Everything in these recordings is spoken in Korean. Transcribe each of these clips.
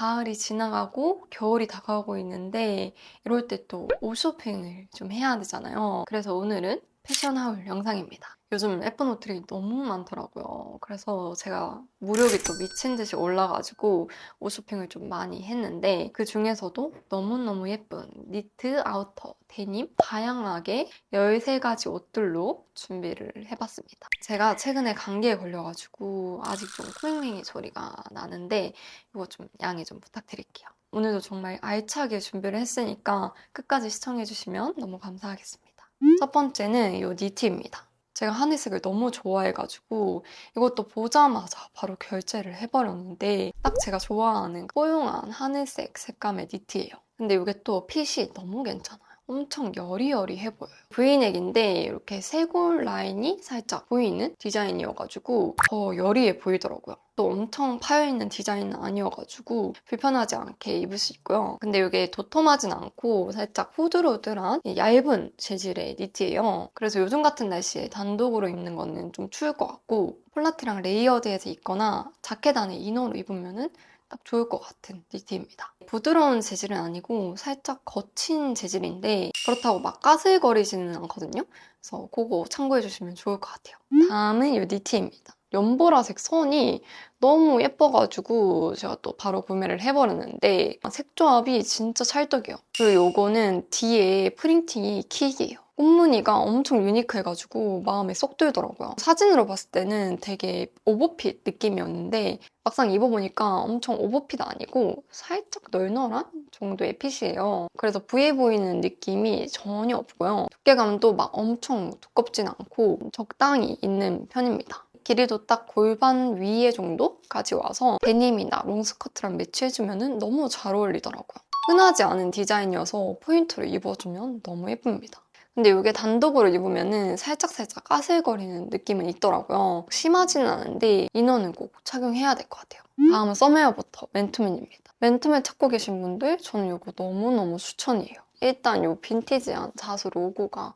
가을이 지나가고 겨울이 다가오고 있는데 이럴 때 또 옷 쇼핑을 좀 해야 되잖아요. 그래서 오늘은 패션 하울 영상입니다. 요즘 예쁜 옷들이 너무 많더라고요. 그래서 제가 무력이 또 미친 듯이 올라가지고 옷 쇼핑을 좀 많이 했는데 그 중에서도 너무너무 예쁜 니트, 아우터, 데님 다양하게 13가지 옷들로 준비를 해봤습니다. 제가 최근에 감기에 걸려가지고 아직 좀 코맹맹이 소리가 나는데 이거 좀 양해 좀 부탁드릴게요. 오늘도 정말 알차게 준비를 했으니까 끝까지 시청해주시면 너무 감사하겠습니다. 첫 번째는 이 니트입니다. 제가 하늘색을 너무 좋아해가지고 이것도 보자마자 바로 결제를 해버렸는데 딱 제가 좋아하는 뽀용한 하늘색 색감의 니트예요. 근데 이게 또 핏이 너무 괜찮아요. 엄청 여리여리해 보여요. 브이넥인데 이렇게 쇄골 라인이 살짝 보이는 디자인이어가지고 더 여리해 보이더라고요. 또 엄청 파여있는 디자인은 아니어가지고 불편하지 않게 입을 수 있고요. 근데 이게 도톰하진 않고 살짝 후들후들한 얇은 재질의 니트예요. 그래서 요즘 같은 날씨에 단독으로 입는 거는 좀 추울 것 같고 폴라티랑 레이어드해서 입거나 자켓 안에 이너로 입으면은 딱 좋을 것 같은 니트입니다. 부드러운 재질은 아니고 살짝 거친 재질인데 그렇다고 막 까슬거리지는 않거든요. 그래서 그거 참고해 주시면 좋을 것 같아요. 다음은 이 니트입니다. 연보라색 선이 너무 예뻐가지고 제가 또 바로 구매를 해버렸는데 색 조합이 진짜 찰떡이에요. 그리고 요거는 뒤에 프린팅이 킥이에요. 꽃무늬가 엄청 유니크해가지고 마음에 쏙 들더라고요. 사진으로 봤을 때는 되게 오버핏 느낌이었는데 막상 입어보니까 엄청 오버핏 아니고 살짝 널널한 정도의 핏이에요. 그래서 부해 보이는 느낌이 전혀 없고요. 두께감도 막 엄청 두껍진 않고 적당히 있는 편입니다. 길이도 딱 골반 위에 정도까지 와서 데님이나 롱스커트랑 매치해주면 너무 잘 어울리더라고요. 흔하지 않은 디자인이어서 포인트로 입어주면 너무 예쁩니다. 근데 이게 단독으로 입으면 살짝살짝 까슬거리는 느낌은 있더라고요. 심하지는 않은데 이너는 꼭 착용해야 될 것 같아요. 다음은 썸웨어부터 맨투맨입니다. 맨투맨 찾고 계신 분들 저는 이거 너무너무 추천이에요. 일단 이 빈티지한 자수 로고가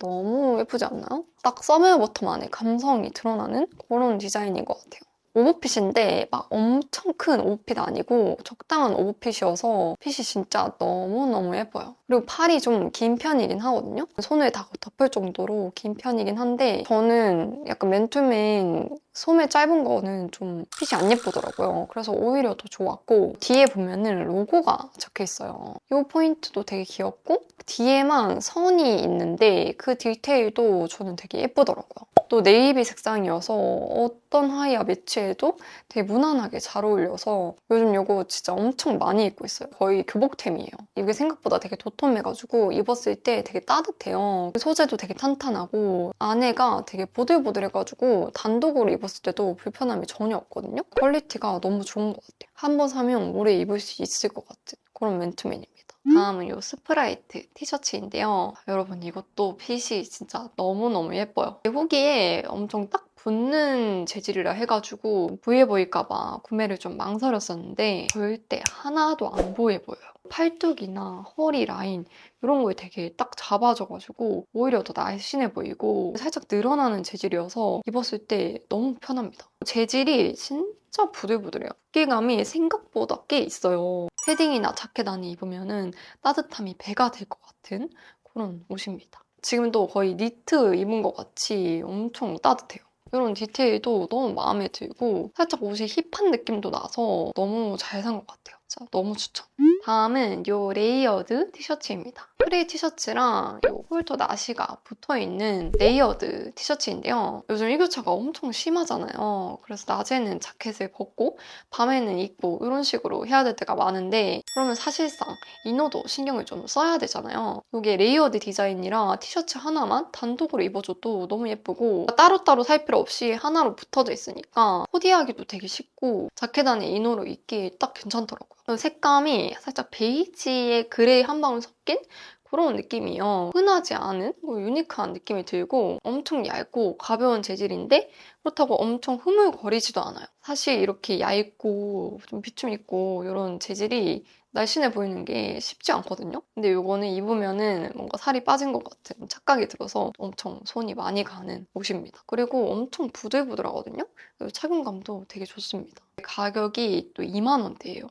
너무 예쁘지 않나요? 딱 썸웨어 버텀 안에 감성이 드러나는 그런 디자인인 것 같아요. 오버핏인데 막 엄청 큰 오버핏 아니고 적당한 오버핏이어서 핏이 진짜 너무너무 예뻐요. 그리고 팔이 좀 긴 편이긴 하거든요. 손을 다 덮을 정도로 긴 편이긴 한데 저는 약간 맨투맨 소매 짧은 거는 좀 핏이 안 예쁘더라고요. 그래서 오히려 더 좋았고 뒤에 보면은 로고가 적혀 있어요. 이 포인트도 되게 귀엽고 뒤에만 선이 있는데 그 디테일도 저는 되게 예쁘더라고요. 또 네이비 색상이어서 어떤 하의와 매치해도 되게 무난하게 잘 어울려서 요즘 이거 진짜 엄청 많이 입고 있어요. 거의 교복템이에요. 이게 생각보다 되게 도톰해가지고 입었을 때 되게 따뜻해요. 소재도 되게 탄탄하고 안에가 되게 보들보들해가지고 단독으로 입었을 때도 불편함이 전혀 없거든요. 퀄리티가 너무 좋은 것 같아요. 한 번 사면 오래 입을 수 있을 것 같은 그런 맨투맨입니다. 다음은 이 스프라이트 티셔츠인데요. 여러분 이것도 핏이 진짜 너무너무 예뻐요. 후기에 엄청 딱 붙는 재질이라 해가지고 부해 보일까봐 구매를 좀 망설였었는데 절대 하나도 안 부해 보여요. 팔뚝이나 허리 라인 이런 거에 되게 딱 잡아줘가지고 오히려 더 날씬해 보이고 살짝 늘어나는 재질이어서 입었을 때 너무 편합니다. 재질이 진짜 부들부들해요. 두께감이 생각보다 꽤 있어요. 패딩이나 자켓 안에 입으면 따뜻함이 배가 될 것 같은 그런 옷입니다. 지금도 거의 니트 입은 것 같이 엄청 따뜻해요. 이런 디테일도 너무 마음에 들고 살짝 옷이 힙한 느낌도 나서 너무 잘 산 것 같아요. 진짜 너무 추천. 다음은 이 레이어드 티셔츠입니다. 프리 티셔츠랑 이 홀터 나시가 붙어있는 레이어드 티셔츠인데요. 요즘 일교차가 엄청 심하잖아요. 그래서 낮에는 자켓을 벗고 밤에는 입고 이런 식으로 해야 될 때가 많은데 그러면 사실상 이너도 신경을 좀 써야 되잖아요. 이게 레이어드 디자인이라 티셔츠 하나만 단독으로 입어줘도 너무 예쁘고 따로따로 살 필요 없이 하나로 붙어져 있으니까 코디하기도 되게 쉽고 자켓 안에 이너로 입기 딱 괜찮더라고요. 색감이 살짝 베이지에 그레이 한 방울 섞인 그런 느낌이에요. 흔하지 않은 뭐 유니크한 느낌이 들고 엄청 얇고 가벼운 재질인데 그렇다고 엄청 흐물거리지도 않아요. 사실 이렇게 얇고 좀 비춤 있고 이런 재질이 날씬해 보이는 게 쉽지 않거든요. 근데 이거는 입으면은 뭔가 살이 빠진 것 같은 착각이 들어서 엄청 손이 많이 가는 옷입니다. 그리고 엄청 부들부들하거든요. 착용감도 되게 좋습니다. 가격이 또 2만 원대예요.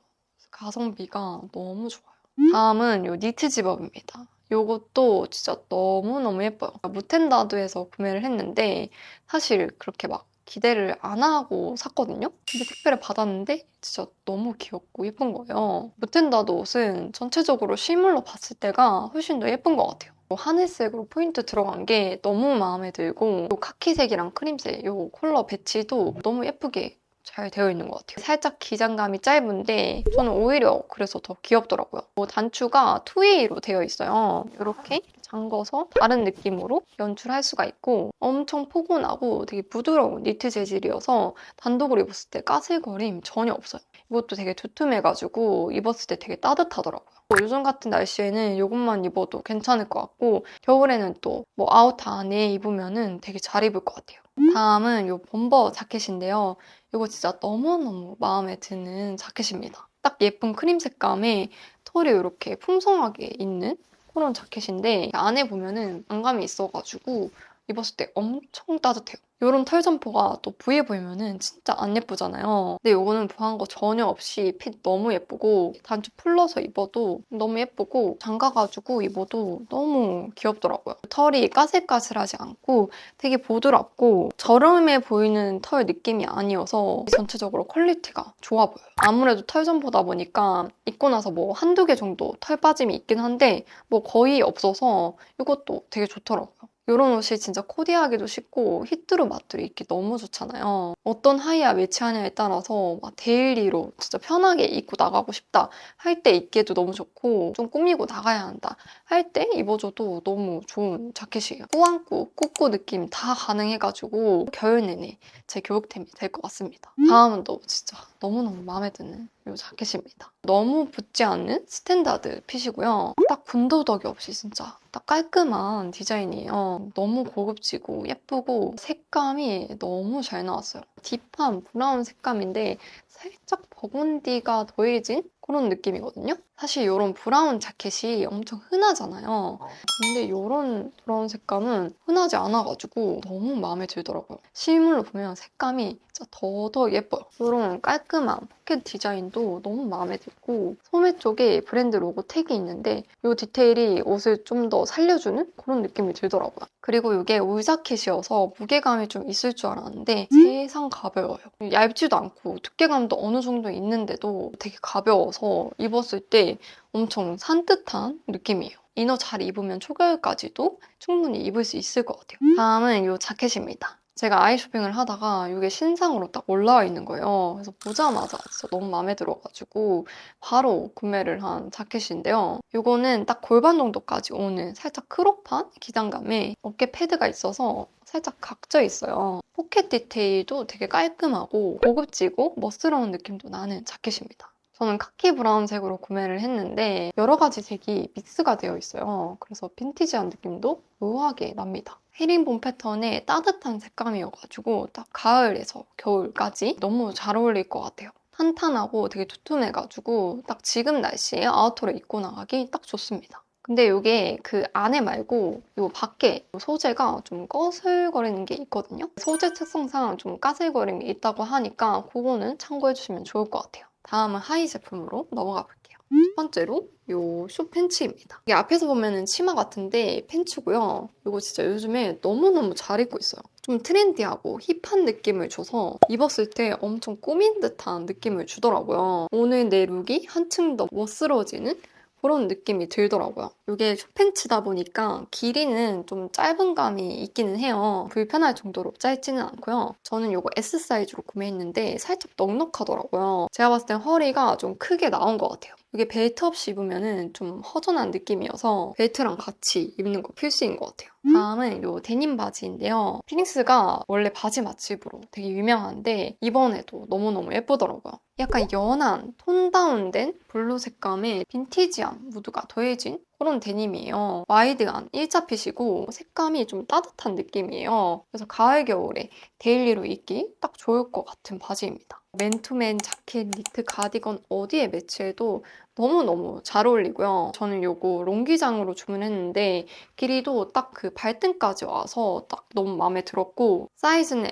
가성비가 너무 좋아요. 다음은 요 니트 집업입니다. 요것도 진짜 너무너무 예뻐요. 무텐다드에서 구매를 했는데 사실 그렇게 막 기대를 안 하고 샀거든요. 근데 택배를 받았는데 진짜 너무 귀엽고 예쁜 거예요. 무텐다드 옷은 전체적으로 실물로 봤을 때가 훨씬 더 예쁜 것 같아요. 요 하늘색으로 포인트 들어간 게 너무 마음에 들고 요 카키색이랑 크림색 요 컬러 배치도 너무 예쁘게 잘 되어 있는 것 같아요. 살짝 기장감이 짧은데 저는 오히려 그래서 더 귀엽더라고요. 뭐 단추가 2A로 되어 있어요. 이렇게 잠궈서 다른 느낌으로 연출할 수가 있고 엄청 포근하고 되게 부드러운 니트 재질이어서 단독으로 입었을 때 까슬거림 전혀 없어요. 이것도 되게 두툼해가지고 입었을 때 되게 따뜻하더라고요. 뭐 요즘 같은 날씨에는 이것만 입어도 괜찮을 것 같고 겨울에는 또 뭐 아우터 안에 입으면 되게 잘 입을 것 같아요. 다음은 이 범버 자켓인데요. 이거 진짜 너무너무 마음에 드는 자켓입니다. 딱 예쁜 크림 색감에 털이 이렇게 풍성하게 있는 그런 자켓인데 안에 보면은 안감이 있어가지고 입었을 때 엄청 따뜻해요. 이런 털 점퍼가 또 부해 보이면은 진짜 안 예쁘잖아요. 근데 이거는 부한 거 전혀 없이 핏 너무 예쁘고 단추 풀러서 입어도 너무 예쁘고 잠가가지고 입어도 너무 귀엽더라고요. 털이 까슬까슬하지 않고 되게 부드럽고 저렴해 보이는 털 느낌이 아니어서 전체적으로 퀄리티가 좋아 보여요. 아무래도 털 점퍼다 보니까 입고 나서 뭐 한두 개 정도 털 빠짐이 있긴 한데 뭐 거의 없어서 이것도 되게 좋더라고요. 이런 옷이 진짜 코디하기도 쉽고 히트로 맞들이 입기 너무 좋잖아요. 어떤 하이야 매치하냐에 따라서 막 데일리로 진짜 편하게 입고 나가고 싶다 할 때 입기에도 너무 좋고 좀 꾸미고 나가야 한다 할 때 입어줘도 너무 좋은 자켓이에요. 꾸안꾸, 꾸꾸 느낌 다 가능해가지고 겨울 내내 제 교복템이 될 것 같습니다. 다음은 또 진짜 너무너무 마음에 드는 이 자켓입니다. 너무 붙지 않는 스탠다드 핏이고요. 딱 군더더기 없이 진짜 딱 깔끔한 디자인이에요. 너무 고급지고 예쁘고 색감이 너무 잘 나왔어요. 딥한 브라운 색감인데 살짝 버건디가 더해진 그런 느낌이거든요. 사실 이런 브라운 자켓이 엄청 흔하잖아요. 근데 이런 브라운 색감은 흔하지 않아가지고 너무 마음에 들더라고요. 실물로 보면 색감이 진짜 더더 예뻐요. 이런 깔끔한 포켓 디자인도 너무 마음에 들고 소매 쪽에 브랜드 로고 택이 있는데 이 디테일이 옷을 좀 더 살려주는 그런 느낌이 들더라고요. 그리고 이게 울 자켓이어서 무게감이 좀 있을 줄 알았는데 세상 가벼워요. 얇지도 않고 두께감도 어느 정도 있는데도 되게 가벼워서 입었을 때 엄청 산뜻한 느낌이에요. 이너 잘 입으면 초겨울까지도 충분히 입을 수 있을 것 같아요. 다음은 이 자켓입니다. 제가 아이 쇼핑을 하다가 이게 신상으로 딱 올라와 있는 거예요. 그래서 보자마자 진짜 너무 마음에 들어가지고 바로 구매를 한 자켓인데요. 이거는 딱 골반 정도까지 오는 살짝 크롭한 기장감에 어깨 패드가 있어서 살짝 각져 있어요. 포켓 디테일도 되게 깔끔하고 고급지고 멋스러운 느낌도 나는 자켓입니다. 저는 카키 브라운색으로 구매를 했는데 여러 가지 색이 믹스가 되어 있어요. 그래서 빈티지한 느낌도 묘하게 납니다. 헤링본 패턴의 따뜻한 색감이어가지고 딱 가을에서 겨울까지 너무 잘 어울릴 것 같아요. 탄탄하고 되게 두툼해가지고 딱 지금 날씨에 아우터를 입고 나가기 딱 좋습니다. 근데 이게 그 안에 말고 이 밖에 소재가 좀 꺼슬거리는 게 있거든요. 소재 특성상 좀 까슬거림이 있다고 하니까 그거는 참고해 주시면 좋을 것 같아요. 다음은 하이 제품으로 넘어가 볼게요. 첫 번째로 이쇼 팬츠입니다. 이게 앞에서 보면은 치마 같은데 팬츠고요. 이거 진짜 요즘에 너무너무 잘 입고 있어요. 좀 트렌디하고 힙한 느낌을 줘서 입었을 때 엄청 꾸민 듯한 느낌을 주더라고요. 오늘 내 룩이 한층 더 멋스러워지는 그런 느낌이 들더라고요. 이게 숏팬츠다 보니까 길이는 좀 짧은 감이 있기는 해요. 불편할 정도로 짧지는 않고요. 저는 이거 S 사이즈로 구매했는데 살짝 넉넉하더라고요. 제가 봤을 땐 허리가 좀 크게 나온 것 같아요. 이게 벨트 없이 입으면 좀 허전한 느낌이어서 벨트랑 같이 입는 거 필수인 것 같아요. 다음은 이 데님 바지인데요. 피닉스가 원래 바지 맛집으로 되게 유명한데 이번에도 너무너무 예쁘더라고요. 약간 연한 톤 다운된 블루 색감에 빈티지한 무드가 더해진 그런 데님이에요. 와이드한 1차 핏이고 색감이 좀 따뜻한 느낌이에요. 그래서 가을 겨울에 데일리로 입기 딱 좋을 것 같은 바지입니다. 맨투맨 자켓, 니트, 가디건 어디에 매치해도 너무너무 잘 어울리고요. 저는 요거 롱기장으로 주문했는데 길이도 딱 그 발등까지 와서 딱 너무 마음에 들었고 사이즈는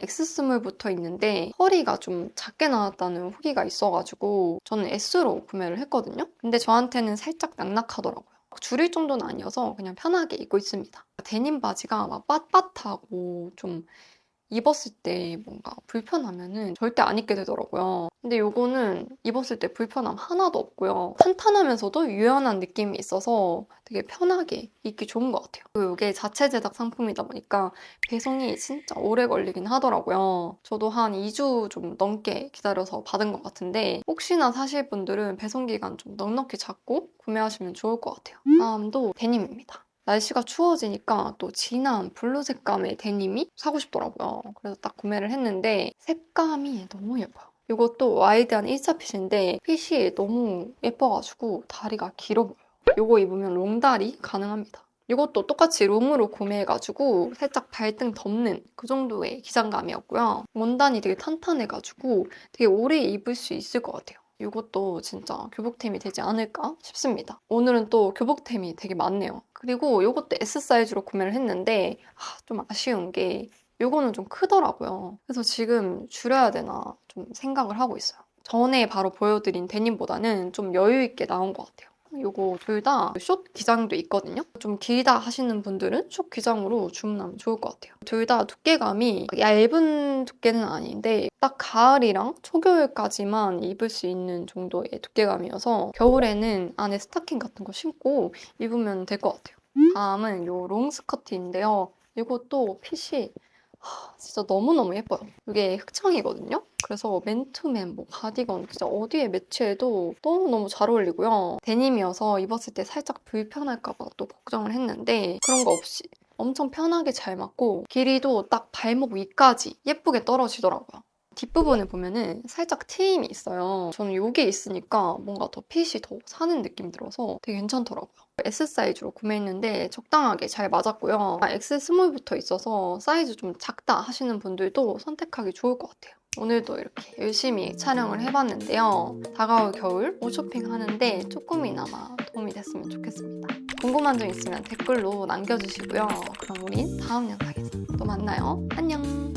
붙어 있는데 허리가 좀 작게 나왔다는 후기가 있어가지고 저는 S로 구매를 했거든요. 근데 저한테는 살짝 낙낙하더라고요. 줄일 정도는 아니어서 그냥 편하게 입고 있습니다. 데님 바지가 막 빳빳하고 좀 입었을 때 뭔가 불편하면은 절대 안 입게 되더라고요. 근데 요거는 입었을 때 불편함 하나도 없고요. 탄탄하면서도 유연한 느낌이 있어서 되게 편하게 입기 좋은 것 같아요. 이게 자체 제작 상품이다 보니까 배송이 진짜 오래 걸리긴 하더라고요. 저도 한 2주 좀 넘게 기다려서 받은 것 같은데 혹시나 사실 분들은 배송 기간 좀 넉넉히 잡고 구매하시면 좋을 것 같아요. 다음도 데님입니다. 날씨가 추워지니까 또 진한 블루 색감의 데님이 사고 싶더라고요. 그래서 딱 구매를 했는데 색감이 너무 예뻐요. 이것도 와이드한 1차 핏인데 핏이 너무 예뻐가지고 다리가 길어 보여요. 이거 입으면 롱다리 가능합니다. 이것도 똑같이 롱으로 구매해가지고 살짝 발등 덮는 그 정도의 기장감이었고요. 원단이 되게 탄탄해가지고 되게 오래 입을 수 있을 것 같아요. 이것도 진짜 교복템이 되지 않을까 싶습니다. 오늘은 또 교복템이 되게 많네요. 그리고 이것도 S 사이즈로 구매를 했는데 아, 좀 아쉬운 게 이거는 좀 크더라고요. 그래서 지금 줄여야 되나 좀 생각을 하고 있어요. 전에 바로 보여드린 데님보다는 좀 여유 있게 나온 것 같아요. 요거 둘 다 숏 기장도 있거든요. 좀 길다 하시는 분들은 숏 기장으로 주문하면 좋을 것 같아요. 둘 다 두께감이 얇은 두께는 아닌데 딱 가을이랑 초겨울까지만 입을 수 있는 정도의 두께감이어서 겨울에는 안에 스타킹 같은 거 신고 입으면 될 것 같아요. 다음은 요 롱스커트인데요. 이것도 핏이 하, 진짜 너무너무 예뻐요. 이게 흑청이거든요. 그래서 맨투맨, 뭐 가디건 진짜 어디에 매치해도 너무너무 잘 어울리고요. 데님이어서 입었을 때 살짝 불편할까봐 또 걱정을 했는데 그런 거 없이 엄청 편하게 잘 맞고 길이도 딱 발목 위까지 예쁘게 떨어지더라고요. 뒷부분에 보면은 살짝 트임이 있어요. 저는 이게 있으니까 뭔가 더 핏이 더 사는 느낌 들어서 되게 괜찮더라고요. S 사이즈로 구매했는데 적당하게 잘 맞았고요. X 스몰 부터 있어서 사이즈 좀 작다 하시는 분들도 선택하기 좋을 것 같아요. 오늘도 이렇게 열심히 촬영을 해봤는데요. 다가올 겨울 옷 쇼핑하는데 조금이나마 도움이 됐으면 좋겠습니다. 궁금한 점 있으면 댓글로 남겨주시고요. 그럼 우린 다음 영상에서 또 만나요. 안녕!